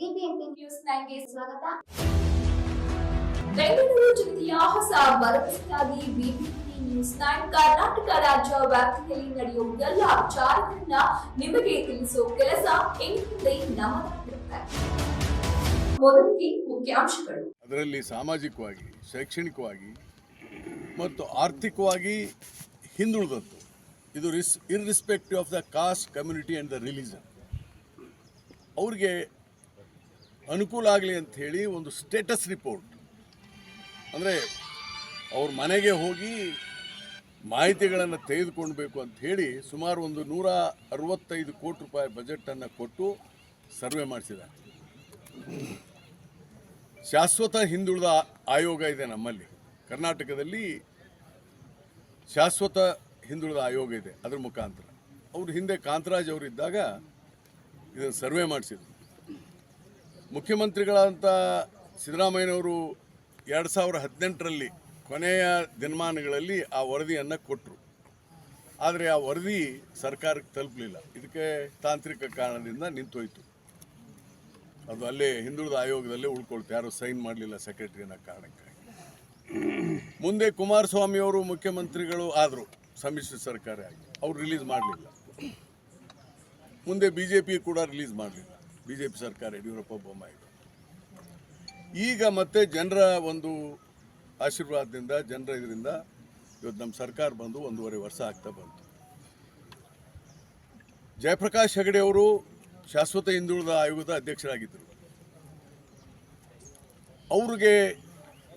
BBMP news ನೈನ್ಗೆ ಸ್ವಾಗತ. ಬೆಂಗಳೂರು ಜಿಲ್ಲೆಯ ಹೊಸ ಭರವಸೆಯಾಗಿ ಬಿಬಿಎಂಪಿ ನ್ಯೂಸ್ ನೈನ್ ಕರ್ನಾಟಕ ರಾಜ್ಯ ವ್ಯಾಪ್ತಿಯಲ್ಲಿ ನಡೆಯುವ ಎಲ್ಲ ವಿಚಾರಗಳನ್ನ ನಿಮಗೆ ತಿಳಿಸುವ ಕೆಲಸ ಇನ್ಮುಂದೆ ನಮ್ಮದಾಗಿರುತ್ತೆ ಮೊದಲಿಗೆ ಮುಖ್ಯಾಂಶಗಳು. ಅದರಲ್ಲಿ ಸಾಮಾಜಿಕವಾಗಿ ಶೈಕ್ಷಣಿಕವಾಗಿ ಮತ್ತು ಆರ್ಥಿಕವಾಗಿ ಹಿಂದುಳಿದದ್ದು. ಇದು ರಿಸ್ irrespective of the caste community and the religion. ಅವ್ರಿಗೆ ಅನುಕೂಲ ಆಗಲಿ ಅಂತ ಹೇಳಿ ಒಂದು ಸ್ಟೇಟಸ್ ರಿಪೋರ್ಟ್. ಅಂದರೆ ಅವ್ರ ಮನೆಗೆ ಹೋಗಿ ಮಾಹಿತಿಗಳನ್ನು ತೆಗೆದುಕೊಳ್ಬೇಕು ಅಂತ ಹೇಳಿ ಸುಮಾರು ಒಂದು ನೂರ ಅರವತ್ತೈದು ಕೋಟಿ ರೂಪಾಯಿ ಬಜೆಟನ್ನು ಕೊಟ್ಟು ಸರ್ವೆ ಮಾಡಿಸಿದ್ದಾರೆ. ಶಾಶ್ವತ ಹಿಂದುಳಿದ ಆಯೋಗ ಇದೆ ನಮ್ಮಲ್ಲಿ. ಕರ್ನಾಟಕದಲ್ಲಿ ಶಾಶ್ವತ ಹಿಂದುಳಿದ ಆಯೋಗ ಇದೆ ಅದರ ಮುಖಾಂತರ. ಅವರು ಹಿಂದೆ ಕಾಂತರಾಜ್ ಅವರಿದ್ದಾಗ ಇದನ್ನು ಸರ್ವೆ ಮಾಡಿಸಿದ್ರು. ಮುಖ್ಯಮಂತ್ರಿಗಳಂತ ಸಿದ್ದರಾಮಯ್ಯನವರು ಎರಡು ಸಾವಿರ ಹದಿನೆಂಟರಲ್ಲಿ ಕೊನೆಯ ದಿನಮಾನಗಳಲ್ಲಿ ಆ ವರದಿಯನ್ನು ಕೊಟ್ಟರು ಆದರೆ ಆ ವರದಿ ಸರ್ಕಾರಕ್ಕೆ ತಲುಪಲಿಲ್ಲ. ಇದಕ್ಕೆ ತಾಂತ್ರಿಕ ಕಾರಣದಿಂದ ನಿಂತೋಯ್ತು. ಅದು ಅಲ್ಲೇ ಹಿಂದುಳಿದ ಆಯೋಗದಲ್ಲೇ ಉಳ್ಕೊಳ್ತು. ಯಾರು ಸೈನ್ ಮಾಡಲಿಲ್ಲ ಸೆಕ್ರೆಟರಿ ಅನ್ನೋ ಕಾರಣಕ್ಕಾಗಿ ಮುಂದೆ ಕುಮಾರಸ್ವಾಮಿಯವರು ಮುಖ್ಯಮಂತ್ರಿಗಳು ಆದರು, ಸಮ್ಮಿಶ್ರ ಸರ್ಕಾರ ಆಗಿ ಅವ್ರು ರಿಲೀಸ್ ಮಾಡಲಿಲ್ಲ. ಮುಂದೆ ಬಿ ಕೂಡ ರಿಲೀಸ್ ಮಾಡಲಿಲ್ಲ. ಬಿ ಜೆ ಪಿ ಸರ್ಕಾರ ಯಡಿಯೂರಪ್ಪ ಬೊಮ್ಮಾಯಿಗಳು ಈಗ ಮತ್ತೆ ಜನರ ಒಂದು ಆಶೀರ್ವಾದದಿಂದ, ಜನರ ಇದರಿಂದ ಇವತ್ತು ನಮ್ಮ ಸರ್ಕಾರ ಬಂದು ಒಂದೂವರೆ ವರ್ಷ ಆಗ್ತಾ ಬಂತು. ಜಯಪ್ರಕಾಶ್ ಹೆಗಡೆ ಅವರು ಶಾಶ್ವತ ಹಿಂದುಳಿದ ಆಯೋಗದ ಅಧ್ಯಕ್ಷರಾಗಿದ್ದರು. ಅವ್ರಿಗೆ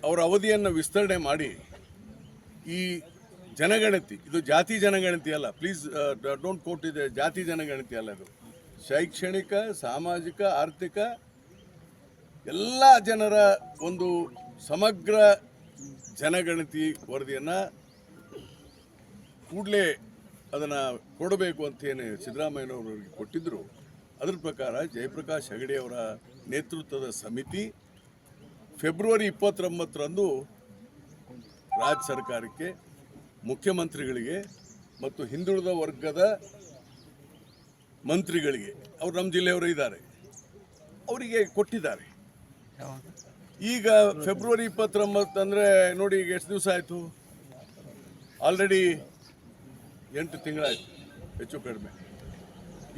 ಅವರ ಅವಧಿಯನ್ನು ವಿಸ್ತರಣೆ ಮಾಡಿ ಈ ಜನಗಣತಿ, ಇದು ಜಾತಿ ಜನಗಣತಿ ಅಲ್ಲ ಪ್ಲೀಸ್ ಡೋಂಟ್ ಕೋಟ್ ಇದೆ ಜಾತಿ ಜನಗಣತಿ ಅಲ್ಲ ಇದು. ಶೈಕ್ಷಣಿಕ, ಸಾಮಾಜಿಕ, ಆರ್ಥಿಕ ಎಲ್ಲ ಜನರ ಒಂದು ಸಮಗ್ರ ಜನಗಣತಿ ವರದಿಯನ್ನು ಕೂಡಲೇ ಅದನ್ನು ಕೊಡಬೇಕು ಅಂತ ಏನು ಸಿದ್ದರಾಮಯ್ಯನವರಿಗೆ ಕೊಟ್ಟಿದ್ದರು ಅದರ ಪ್ರಕಾರ ಜಯಪ್ರಕಾಶ್ ಹೆಗಡೆ ಅವರ ನೇತೃತ್ವದ ಸಮಿತಿ ಫೆಬ್ರವರಿ ಇಪ್ಪತ್ತೊಂಬತ್ತರಂದು ರಾಜ್ಯ ಸರ್ಕಾರಕ್ಕೆ, ಮುಖ್ಯಮಂತ್ರಿಗಳಿಗೆ ಮತ್ತು ಹಿಂದುಳಿದ ವರ್ಗದ ಮಂತ್ರಿಗಳಿಗೆ, ಅವರು ನಮ್ಮ ಜಿಲ್ಲೆಯವರು ಇದ್ದಾರೆ, ಅವರಿಗೆ ಕೊಟ್ಟಿದ್ದಾರೆ. ಈಗ ಫೆಬ್ರವರಿ ಇಪ್ಪತ್ತೊಂಬತ್ತು ಅಂದರೆ ನೋಡಿ ಈಗ ಎಷ್ಟು ದಿವಸ ಆಯಿತು? ಆಲ್ರೆಡಿ ಎಂಟು ತಿಂಗಳಾಯಿತು, ಹೆಚ್ಚು ಕಡಿಮೆ.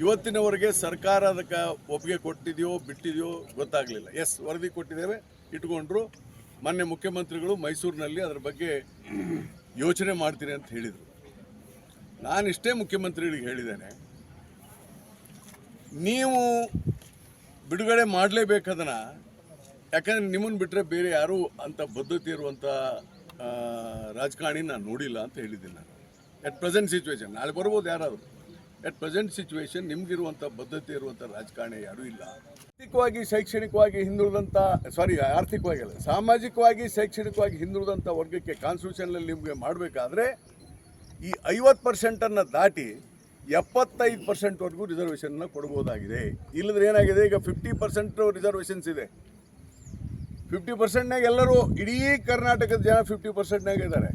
ಇವತ್ತಿನವರೆಗೆ ಸರ್ಕಾರ ಅದಕ್ಕೆ ಒಪ್ಪಿಗೆ ಕೊಟ್ಟಿದೆಯೋ, ಬಿಟ್ಟಿದೆಯೋ ಗೊತ್ತಾಗಲಿಲ್ಲ. ಎಸ್ ವರದಿ ಕೊಟ್ಟಿದ್ದೇವೆ, ಇಟ್ಕೊಂಡ್ರು. ಮೊನ್ನೆ ಮುಖ್ಯಮಂತ್ರಿಗಳು ಮೈಸೂರಿನಲ್ಲಿ ಅದರ ಬಗ್ಗೆ ಯೋಚನೆ ಮಾಡ್ತೀನಿ ಅಂತ ಹೇಳಿದರು. ನಾನು ಇಷ್ಟೇ ಮುಖ್ಯಮಂತ್ರಿಗಳಿಗೆ ಹೇಳಿದ್ದೇನೆ. ನೀವು ಬಿಡುಗಡೆ ಮಾಡಲೇಬೇಕದನ್ನು, ಯಾಕಂದ್ರೆ ನಿಮ್ಮನ್ನು ಬಿಟ್ಟರೆ ಬೇರೆ ಯಾರೂ ಅಂಥ ಬದ್ಧತೆ ಇರುವಂಥ ರಾಜಕಾರಣಿ ನಾನು ನೋಡಿಲ್ಲ ಅಂತ ಹೇಳಿದ್ದೀನಿ ನಾನು. ಎಟ್ ಪ್ರೆಸೆಂಟ್ ಸಿಚುವೇಶನ್ ನಾಳೆ ಬರ್ಬೋದು ಯಾರಾದರೂ. ಎಟ್ ಪ್ರೆಸೆಂಟ್ ಸಿಚುವೇಶನ್ ನಿಮ್ಗಿರುವಂಥ ಬದ್ಧತೆ ಇರುವಂಥ ರಾಜಕಾರಣಿ ಯಾರೂ ಇಲ್ಲ. ಆರ್ಥಿಕವಾಗಿ, ಶೈಕ್ಷಣಿಕವಾಗಿ ಹಿಂದುಳಿದಂಥ ಸಾರಿ ಆರ್ಥಿಕವಾಗಿ ಅಲ್ಲ, ಸಾಮಾಜಿಕವಾಗಿ, ಶೈಕ್ಷಣಿಕವಾಗಿ ಹಿಂದುಳಿದಂಥ ವರ್ಗಕ್ಕೆ ಕಾನ್ಸ್ಟಿಟ್ಯೂಷನಲ್ಲಿ ನಿಮಗೆ ಮಾಡಬೇಕಾದ್ರೆ, ಈ ಐವತ್ತು ಪರ್ಸೆಂಟನ್ನು ದಾಟಿ ಎಪ್ಪತ್ತೈದು ಪರ್ಸೆಂಟ್ವರೆಗೂ ರಿಸರ್ವೇಷನ್ನ ಕೊಡ್ಬೋದಾಗಿದೆ. ಇಲ್ಲದ್ರೆ ಏನಾಗಿದೆ? ಈಗ ಫಿಫ್ಟಿ ಪರ್ಸೆಂಟ್ ರಿಸರ್ವೇಷನ್ಸ್ ಇದೆ. ಫಿಫ್ಟಿ ಪರ್ಸೆಂಟ್ನಾಗ ಎಲ್ಲರೂ ಇಡೀ ಕರ್ನಾಟಕದ ಜನ ಫಿಫ್ಟಿ ಪರ್ಸೆಂಟ್ನಾಗ ಇದ್ದಾರೆ.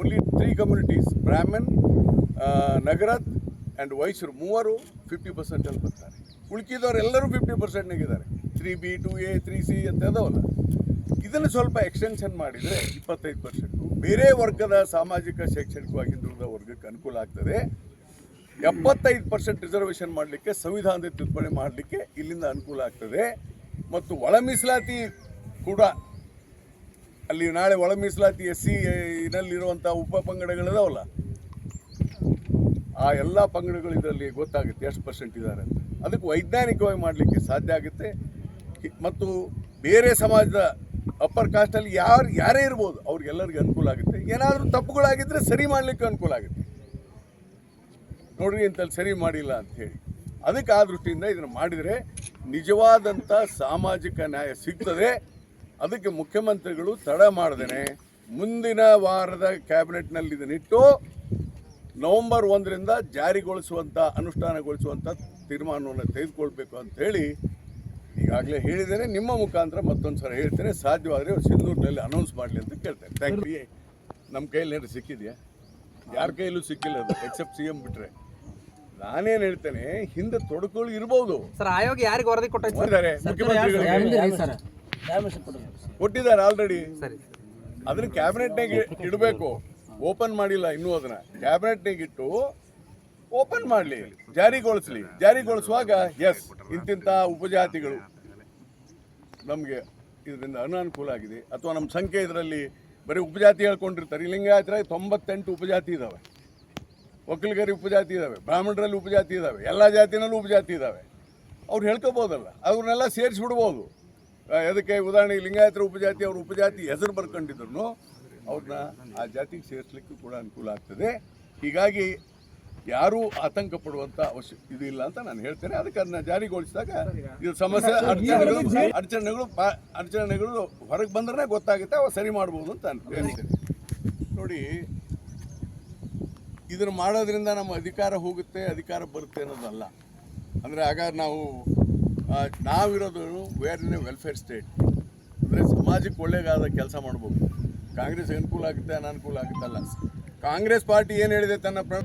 Only three communities Brahman Nagarath and ವೈಶ್ಯರು ಮೂವರು ಫಿಫ್ಟಿ ಪರ್ಸೆಂಟಲ್ಲಿ ಬರ್ತಾರೆ. ಉಳ್ಕಿದವರೆಲ್ಲರೂ ಫಿಫ್ಟಿ ಪರ್ಸೆಂಟ್ನಾಗ ಇದ್ದಾರೆ. Three B two A three C ಅಂತ ಅದಾವಲ್ಲ ಇದನ್ನು ಸ್ವಲ್ಪ ಎಕ್ಸ್ಟೆನ್ಷನ್ ಮಾಡಿದರೆ ಇಪ್ಪತ್ತೈದು ಪರ್ಸೆಂಟು ಬೇರೆ ವರ್ಗದ ಸಾಮಾಜಿಕ, ಶೈಕ್ಷಣಿಕವಾಗಿ ಹಿಂದುಳಿದ ವರ್ಗಕ್ಕೆ ಅನುಕೂಲ ಆಗ್ತದೆ. ಎಪ್ಪತ್ತೈದು ಪರ್ಸೆಂಟ್ ರಿಸರ್ವೇಷನ್ ಮಾಡಲಿಕ್ಕೆ ಸಂವಿಧಾನದ ತಿದ್ದುಪಡಿ ಮಾಡಲಿಕ್ಕೆ ಇಲ್ಲಿಂದ ಅನುಕೂಲ ಆಗ್ತದೆ. ಮತ್ತು ಒಳ ಮೀಸಲಾತಿ ಕೂಡ ಅಲ್ಲಿ ನಾಳೆ ಒಳ ಮೀಸಲಾತಿ ಎಸ್ ಸಿ ಉಪ ಪಂಗಡಗಳಿದಾವಲ್ಲ, ಆ ಎಲ್ಲ ಪಂಗಡಗಳು ಇದರಲ್ಲಿ ಗೊತ್ತಾಗುತ್ತೆ ಎಷ್ಟು ಪರ್ಸೆಂಟ್ ಇದ್ದಾರೆ ಅದಕ್ಕೆ ವೈಜ್ಞಾನಿಕವಾಗಿ ಮಾಡಲಿಕ್ಕೆ ಸಾಧ್ಯ ಆಗುತ್ತೆ. ಮತ್ತು ಬೇರೆ ಸಮಾಜದ ಅಪ್ಪರ್ ಕಾಸ್ಟಲ್ಲಿ ಯಾರು, ಯಾರೇ ಇರ್ಬೋದು ಅವ್ರಿಗೆಲ್ಲರಿಗೂ ಅನುಕೂಲ ಆಗುತ್ತೆ. ಏನಾದರೂ ತಪ್ಪುಗಳಾಗಿದ್ದರೆ ಸರಿ ಮಾಡಲಿಕ್ಕೆ ಅನುಕೂಲ ಆಗುತ್ತೆ. ನೋಡ್ರಿ ಇಂಥಲ್ಲಿ ಸರಿ ಮಾಡಿಲ್ಲ ಹೇಳಿ. ಅದಕ್ಕೆ ಆ ದೃಷ್ಟಿಯಿಂದ ಇದನ್ನು ಮಾಡಿದರೆ ನಿಜವಾದಂಥ ಸಾಮಾಜಿಕ ನ್ಯಾಯ ಸಿಗ್ತದೆ. ಅದಕ್ಕೆ ಮುಖ್ಯಮಂತ್ರಿಗಳು ತಡ ಮಾಡ್ದೇನೆ. ಮುಂದಿನ ವಾರದ ಕ್ಯಾಬಿನೆಟ್ನಲ್ಲಿ ಇದನ್ನಿಟ್ಟು ನವೆಂಬರ್ ಒಂದರಿಂದ ಜಾರಿಗೊಳಿಸುವಂಥ ಅನುಷ್ಠಾನಗೊಳಿಸುವಂಥ ತೀರ್ಮಾನವನ್ನು ತೆಗೆದುಕೊಳ್ಬೇಕು ಅಂತ ಹೇಳಿ ಈಗಾಗಲೇ ಹೇಳಿದ್ದೇನೆ. ನಿಮ್ಮ ಮುಖಾಂತರ ಮತ್ತೊಂದು ಸಲ ಹೇಳ್ತೇನೆ. ಸಾಧ್ಯವಾದರೆ ಸಿಂಧೂರಿನಲ್ಲಿ ಅನೌನ್ಸ್ ಮಾಡಲಿ ಅಂತ ಕೇಳ್ತೇನೆ. ಥ್ಯಾಂಕ್ ಯು ನಮ್ಮ ಕೈಯಲ್ಲಿ ಏನಾದ್ರು ಸಿಕ್ಕಿದೆಯಾ? ಯಾರ ಕೈಯಲ್ಲೂ ಸಿಕ್ಕಿಲ್ಲ ಅದು ಎಕ್ಸೆಪ್ಟ್ ಸಿ ಎಂ ಬಿಟ್ಟರೆ ನಾನೇನ್ ಹೇಳ್ತೇನೆ ಹಿಂದೆ ತೊಡಕುಗಳು ಇರ್ಬೋದು. ಸರ್ ಆಯೋಗ ಯಾರಿಗೆ ವರದಿ ಕೊಟ್ಟಿದ್ದಾರೆ ಮುಖ್ಯಮಂತ್ರಿಗಳಿಗೆ. ಕೊಟ್ಟಿದ್ದಾರೆ ಆಲ್ರೆಡಿ. ಸರಿ. ಅದನ್ನ ಕ್ಯಾಬಿನೆಟ್ನಾಗ ಇಡಬೇಕು. ಓಪನ್ ಮಾಡಿಲ್ಲ ಇನ್ನೂ ಅದನ್ನ. ಕ್ಯಾಬಿನೆಟ್ನಾಗ ಇಟ್ಟು ಓಪನ್ ಮಾಡಲಿ. ಜಾರಿಗೊಳಿಸ್ಲಿ. ಜಾರಿಗೊಳಿಸುವಾಗ ಎಸ್ ಇಂತಿಂಥ ಉಪಜಾತಿಗಳು ನಮಗೆ ಇದರಿಂದ ಅನಾನುಕೂಲ ಆಗಿದೆ. ಅಥವಾ ನಮ್ಮ ಸಂಖ್ಯೆ ಇದರಲ್ಲಿ ಬರೀ ಉಪಜಾತಿ ಹೇಳ್ಕೊಂಡಿರ್ತಾರೆ. ಲಿಂಗಾಯತರ ತೊಂಬತ್ತೆಂಟು ಉಪಜಾತಿ ಇದ್ದಾವೆ ಒಕ್ಕಲಿಗರಿ ಉಪಜಾತಿ ಇದ್ದಾವೆ ಬ್ರಾಹ್ಮಣರಲ್ಲಿ ಉಪಜಾತಿ ಇದ್ದಾವೆ ಎಲ್ಲ ಜಾತಿನಲ್ಲೂ ಉಪಜಾತಿ ಇದ್ದಾವೆ ಅವ್ರು ಹೇಳ್ಕೋಬೋದಲ್ಲ ಅವ್ರನ್ನೆಲ್ಲ ಸೇರಿಸ್ಬಿಡ್ಬೋದು. ಅದಕ್ಕೆ ಉದಾಹರಣೆಗೆ ಲಿಂಗಾಯತರ ಉಪಜಾತಿ ಅವ್ರ ಉಪಜಾತಿ ಹೆಸರು ಬರ್ಕೊಂಡಿದ್ರು ಅವ್ರನ್ನ ಆ ಜಾತಿಗೆ ಸೇರಿಸ್ಲಿಕ್ಕೂ ಕೂಡ ಅನುಕೂಲ ಆಗ್ತದೆ. ಹೀಗಾಗಿ ಯಾರೂ ಆತಂಕ ಪಡುವಂಥ ಅವಶ್ಯ ಇದು ಇಲ್ಲ ಅಂತ ನಾನು ಹೇಳ್ತೇನೆ. ಅದಕ್ಕೆ ಅದನ್ನ ಜಾರಿಗೊಳಿಸಿದಾಗ ಇದು ಸಮಸ್ಯೆ ಅಡಚಣೆಗಳು ಅಡಚಣೆಗಳು ಅಡಚಣೆಗಳು ಹೊರಗೆ ಬಂದ್ರೆ ಗೊತ್ತಾಗುತ್ತೆ ಅವ ಸರಿ ಮಾಡ್ಬೋದು ಅಂತ ನಾನು ಹೇಳ್ತೇನೆ. ನೋಡಿ ಇದನ್ನು ಮಾಡೋದ್ರಿಂದ ನಮ್ಮ ಅಧಿಕಾರ ಹೋಗುತ್ತೆ, ಅಧಿಕಾರ ಬರುತ್ತೆ ಅನ್ನೋದಲ್ಲ. ಅಂದರೆ ಆಗ ನಾವು ನಾವಿರೋದು where in a welfare state ಅಂದರೆ ಸಮಾಜಕ್ಕೆ ಒಳ್ಳೆಯದಾದ ಕೆಲಸ ಮಾಡ್ಬೋದು. ಕಾಂಗ್ರೆಸ್ ಅನುಕೂಲ ಆಗುತ್ತೆ, ಅನಾನುಕೂಲ ಆಗುತ್ತಲ್ಲ. ಕಾಂಗ್ರೆಸ್ ಪಾರ್ಟಿ ಏನು ಹೇಳಿದೆ ತನ್ನ ಪ್ರ